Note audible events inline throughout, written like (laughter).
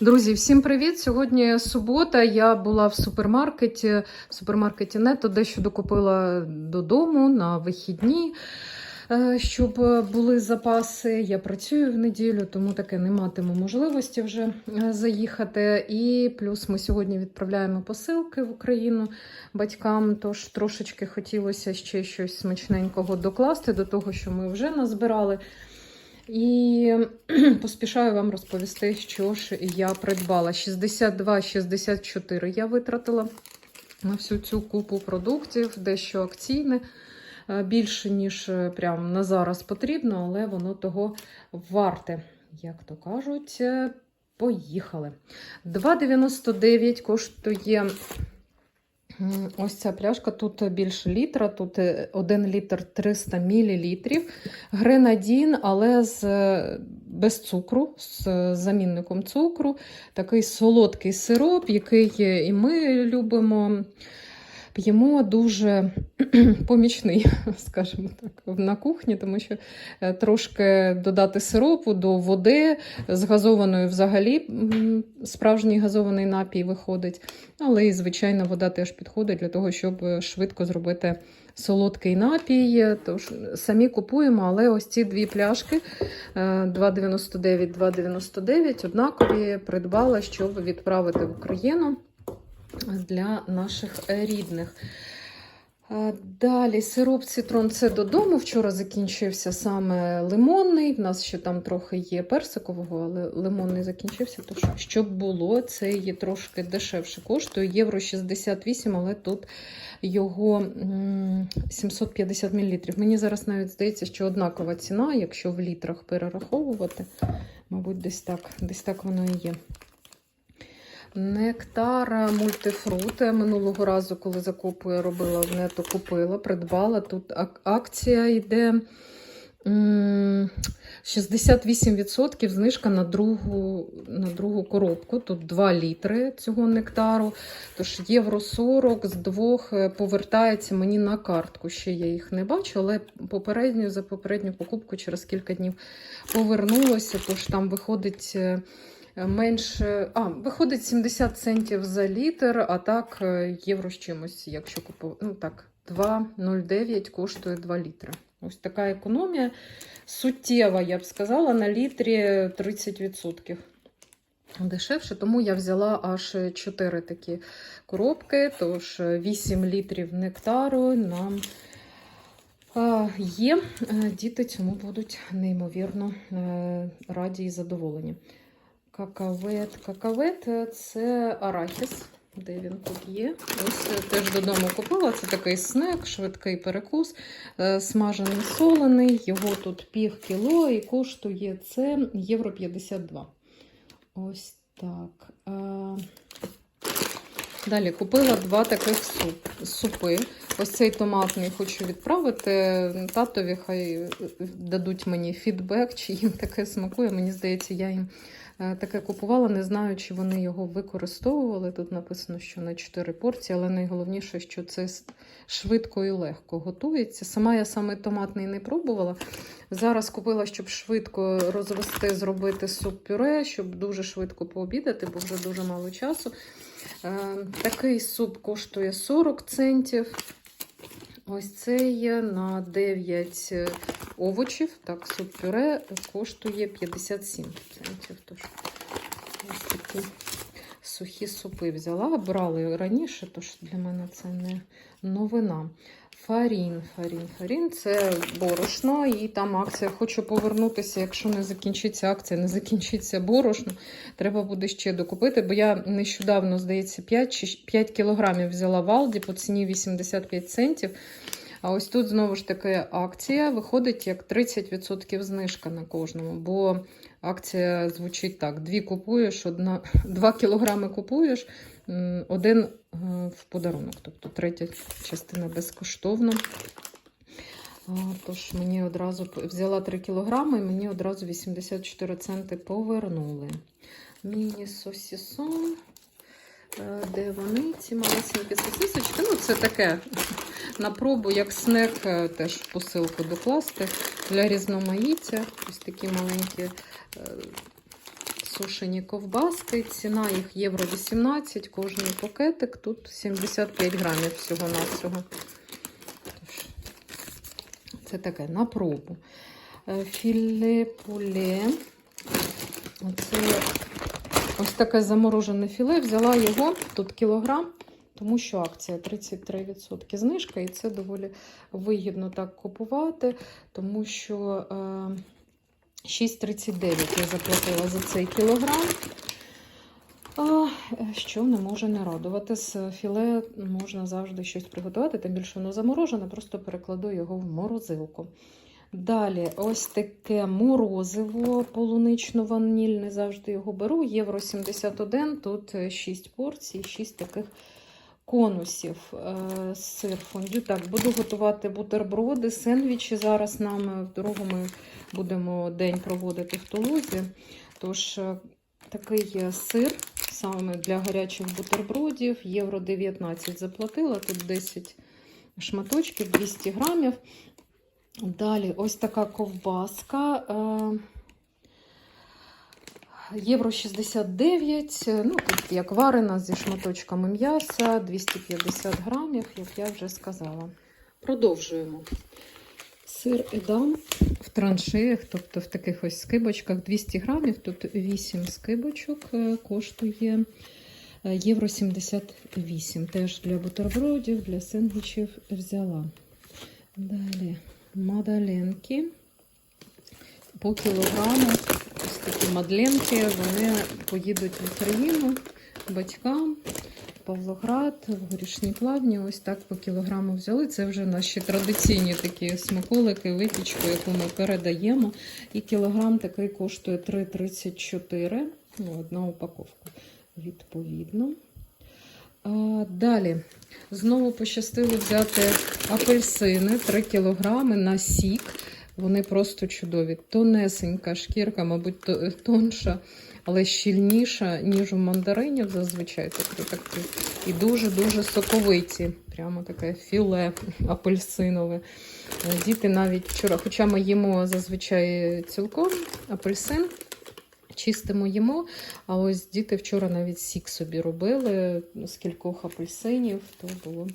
Друзі, всім привіт! Сьогодні субота. Я була в супермаркеті. В супермаркеті Нето дещо докупила додому на вихідні, е, щоб були запаси. Я працюю в неділю, тому таке не матиму можливості вже е, заїхати. І плюс ми сьогодні відправляємо посилки в Україну батькам. Тож трошечки хотілося ще щось смачненького докласти до того, що ми вже назбирали. І (clears throat) поспішаю вам розповісти, що ж я придбала. 62-64 я витратила на всю цю купу продуктів, дещо акційне. е, Більше, ніж е, прям на зараз потрібно, але воно того варте. Як то кажуть, Е, поїхали. 2,99 коштує ось ця пляшка. Тут більше літра, тут 1 літр 300 мл. Гренадін, але з, без цукру, з замінником цукру. Такий солодкий сироп, який і ми любимо. П'ємо дуже (clears throat) помічний, (laughs) скажімо так, на кухні, тому що е, трошки додати сиропу до води з газованою взагалі справжній газований напій виходить. Але і звичайна вода теж підходить для того, щоб е, швидко зробити солодкий напій. Тож самі купуємо, але ось ці дві пляшки е, 2,99, 2,99 однакові придбала, щоб відправити в Україну для наших рідних. Далі сироп цитрон це додому. Вчора закінчився саме лимонний. В нас ще там трохи є персикового, але лимонний закінчився. Тож, щоб було, це є трошки дешевше коштує. Євро 68, але тут його 750 мл. Мені зараз навіть здається, що однакова ціна, якщо в літрах перераховувати. Мабуть, десь так, десь так воно і є. Нектар мультифрут. Минулого разу, коли закупую, робила в нето, купила, придбала. Тут акція йде 68% знижка на другу, на другу коробку. Тут 2 літри цього нектару. Тож євро 40 з двох е, повертається мені на картку. Ще я їх не бачу, але попередню за попередню покупку через кілька днів повернулося. Тож там виходить. Е, Менше, а, виходить 70 центів за літр, а так е, євро з чимось, якщо купувати. Ну так, 2,09 коштує 2 літри. Ось така економія суттєва, я б сказала, на літрі 30%. Дешевше, тому я взяла аж 4 такі коробки, тож 8 літрів нектару нам є. Е, Діти цьому будуть неймовірно е, раді і задоволені. Какавет. Какавет е, це арахіс. Де він тут є? Ось е, теж додому купила. Це такий снек, швидкий перекус, е, смажений солений. Його тут пів кіло і коштує це євро 52. Ось так. Далі купила два таких суп, супи. Ось цей томатний хочу відправити. Татові хай дадуть мені фідбек, чи їм таке смакує. Мені здається, я їм таке купувала, не знаю, чи вони його використовували. Тут написано, що на 4 порції, але найголовніше, що це швидко і легко готується. Сама я саме томатний не пробувала. Зараз купила, щоб швидко розвести, зробити суп-пюре, щоб дуже швидко пообідати, бо вже дуже мало часу. Е, Такий суп коштує 40 центів. Ось це є на 9 овочів. Так, суп-пюре коштує 57 центів. Тож ось такі сухі супи взяла. Брали раніше, тож для мене це не новина. Фарін, фарін, фарін це борошно, і там акція. Хочу повернутися, якщо не закінчиться акція, не закінчиться борошно. Треба буде ще докупити, бо я нещодавно, здається, 5, чи 5 кілограмів взяла в Алді по ціні 85 центів. А ось тут знову ж таки акція виходить як 30% знижка на кожному, бо акція звучить так: дві купуєш, одна, 2 кілограми купуєш, один е, в подарунок, тобто третя частина безкоштовно. Тож мені одразу взяла 3 кілограми, і мені одразу 84 центи повернули. Міні-сосісон. Е, Де вони? Ці малесенькі сосисочки. Ну, це таке на пробу, як снек, е, теж в посилку докласти для різноманіття. Ось такі маленькі е, сушені ковбаски. Ціна їх євро 18, кожний пакетик. Тут 75 грамів всього-навсього. Це таке на пробу. Е, Філе пуле. Оце ось таке заморожене філе. Взяла його тут кілограм, тому що акція 33% знижка, і це доволі вигідно так купувати, тому що. Е, 6,39 я заплатила за цей кілограм. Що не може не радувати. З філе можна завжди щось приготувати, тим більше воно заморожене, просто перекладу його в морозилку. Далі, ось таке морозиво полунично-ванільне, завжди його беру. Євро 71, тут 6 порцій, 6 таких конусів. Е, Сир фондю. Так, буду готувати бутерброди, сендвічі. Зараз нам в дорогу ми будемо день проводити в Тулузі. Тож е, такий є сир саме для гарячих бутербродів. Євро 19 заплатила, тут 10 шматочків, 200 грамів. Далі ось така ковбаска. Е, Євро 69, ну тут як варена зі шматочками м'яса, 250 грамів, як я вже сказала. Продовжуємо. Сир едам в траншеях, тобто в таких ось скибочках 200 грамів, тут 8 скибочок е, коштує е, євро 78. Теж для бутербродів, для сендвічів взяла. Далі мадаленки по кілограму. Такі мадленки, вони поїдуть в Україну батькам. Павлоград, в горішній плавні, ось так по кілограму взяли. Це вже наші традиційні такі смаколики, випічку, яку ми передаємо. І кілограм такий коштує 3,34. Ну, одна упаковка, відповідно. А, далі, знову пощастило взяти апельсини 3 кілограми на сік. Вони просто чудові. Тонесенька шкірка, мабуть, то- тонша, але щільніша, ніж у мандаринів зазвичай. Тобто такі. І дуже-дуже соковиті. Прямо таке філе апельсинове. Е, Діти навіть вчора, хоча ми їмо зазвичай цілком апельсин, чистимо їмо. А ось діти вчора навіть сік собі робили з кількох апельсинів, то було,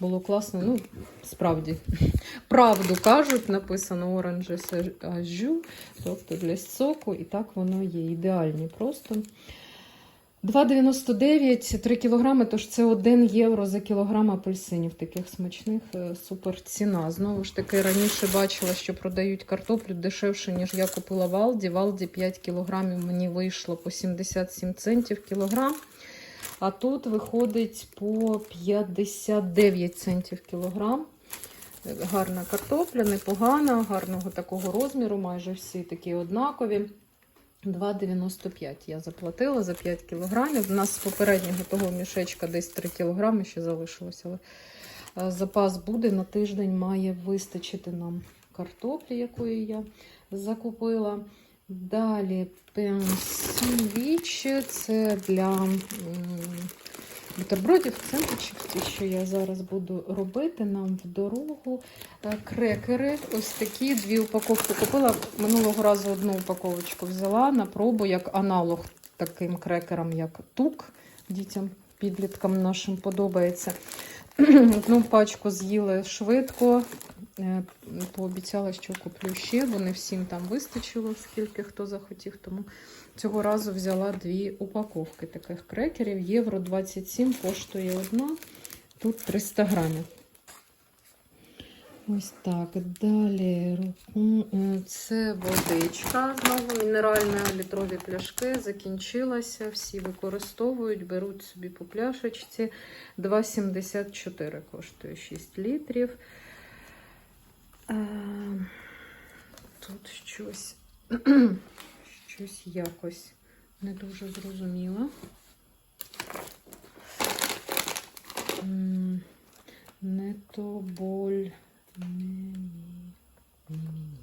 було класно. Ну, справді, правду кажуть, написано orange aju, тобто для соку, і так воно є. Ідеальні просто. 2,99 3 кілограми, тож це 1 євро за кілограм апельсинів таких смачних. е, Супер ціна. Знову ж таки, раніше бачила, що продають картоплю дешевше, ніж я купила в Алді. В Алді 5 кілограмів мені вийшло по 77 центів кілограм. А тут виходить по 59 центів кілограм. Гарна картопля, непогана, гарного такого розміру, майже всі такі однакові. 2,95 я заплатила за 5 кілограмів. У нас з попереднього того мішечка десь 3 кілограми ще залишилося. Але е, запас буде на тиждень, має вистачити нам картоплі, якої я закупила. Далі пенсівіч, це для бутербродів, сендвічів, ті, що я зараз буду робити нам в дорогу. Е, Крекери, ось такі дві упаковки купила. Минулого разу одну упаковочку взяла на пробу як аналог таким крекерам, як тук. Дітям, підліткам нашим подобається. (clears throat) Одну пачку з'їли швидко. Е, Пообіцяла, що куплю ще, бо не всім там вистачило, скільки хто захотів. Тому цього разу взяла дві упаковки таких крекерів. Євро 27 коштує одна, тут 300 грамів. Ось так. Далі е, це водичка. Знову мінеральна літрові пляшки. Закінчилася. Всі використовують, беруть собі по пляшечці. 2,74 коштує 6 літрів. Е, Тут щось, (clears throat) щось якось не дуже зрозуміло. Не то боль. Не, ні, ні, ні.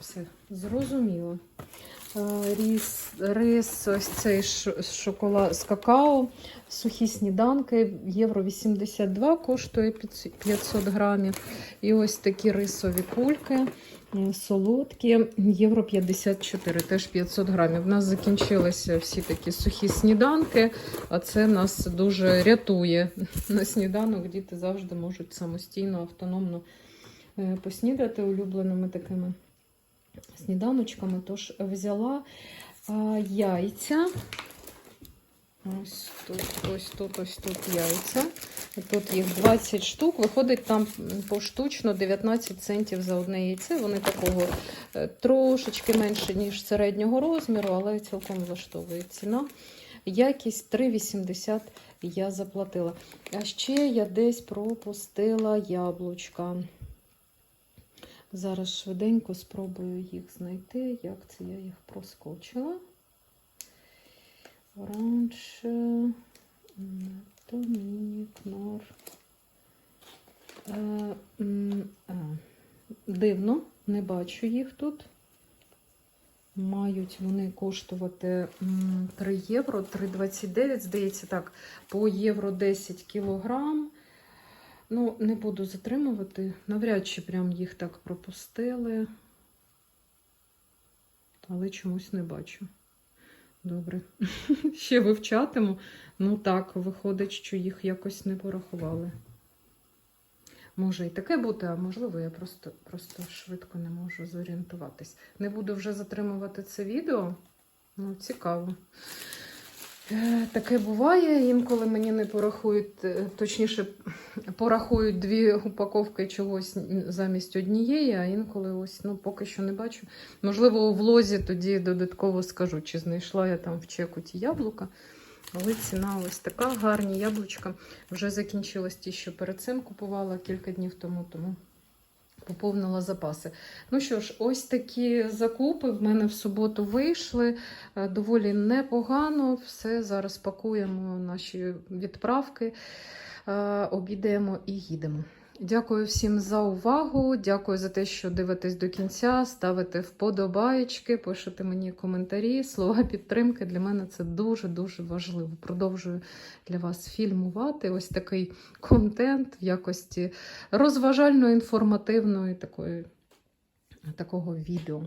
Все, зрозуміло. Ріс, рис, ось цей шоколад з какао, сухі сніданки, євро 82 коштує 500 грамів. І ось такі рисові кульки. Солодкі, євро 54, теж 500 грамів. У нас закінчилися всі такі сухі сніданки, а це нас дуже рятує на сніданок. Діти завжди можуть самостійно, автономно е, поснідати улюбленими такими сніданочками. Тож взяла яйця. Ось тут, ось тут, ось тут яйця. Тут їх 20 штук. Виходить там поштучно 19 центів за одне яйце. Вони такого е, трошечки менше, ніж середнього розміру, але цілком влаштовує ціна. Якість 3,80 я заплатила. А ще я десь пропустила яблучка. Зараз швиденько спробую їх знайти. Як це я їх проскочила? Оранж, Домінік, Нор. Е, Дивно, не бачу їх тут. Мають вони коштувати 3 євро, 3,29, здається, так, по євро 10 кілограм. Ну, не буду затримувати. Навряд чи прям їх так пропустили. Але чомусь не бачу. Добре. (laughs) Ще вивчатиму. Ну так, виходить, що їх якось не порахували. Може і таке бути, а можливо, я просто, просто швидко не можу зорієнтуватись. Не буду вже затримувати це відео. Ну, цікаво. Е, Таке буває, інколи мені не порахують, е, точніше, порахують дві упаковки чогось замість однієї, а інколи ось ну, поки що не бачу. Можливо, у влозі тоді додатково скажу, чи знайшла я там в чеку ті яблука. Але ціна ось така, гарні яблучка. Вже закінчились ті, що перед цим купувала кілька днів тому, тому поповнила запаси. Ну що ж, ось такі закупи в мене в суботу вийшли. Е, Доволі непогано. Все, зараз пакуємо наші відправки, е, обійдемо і їдемо. Дякую всім за увагу. Дякую за те, що дивитесь до кінця, ставите вподобаєчки, пишете мені коментарі, слова підтримки. Для мене це дуже-дуже важливо. Продовжую для вас фільмувати ось такий контент в якості розважально-інформативної такої, такого відео.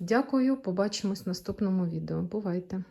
Дякую, побачимось в наступному відео. Бувайте!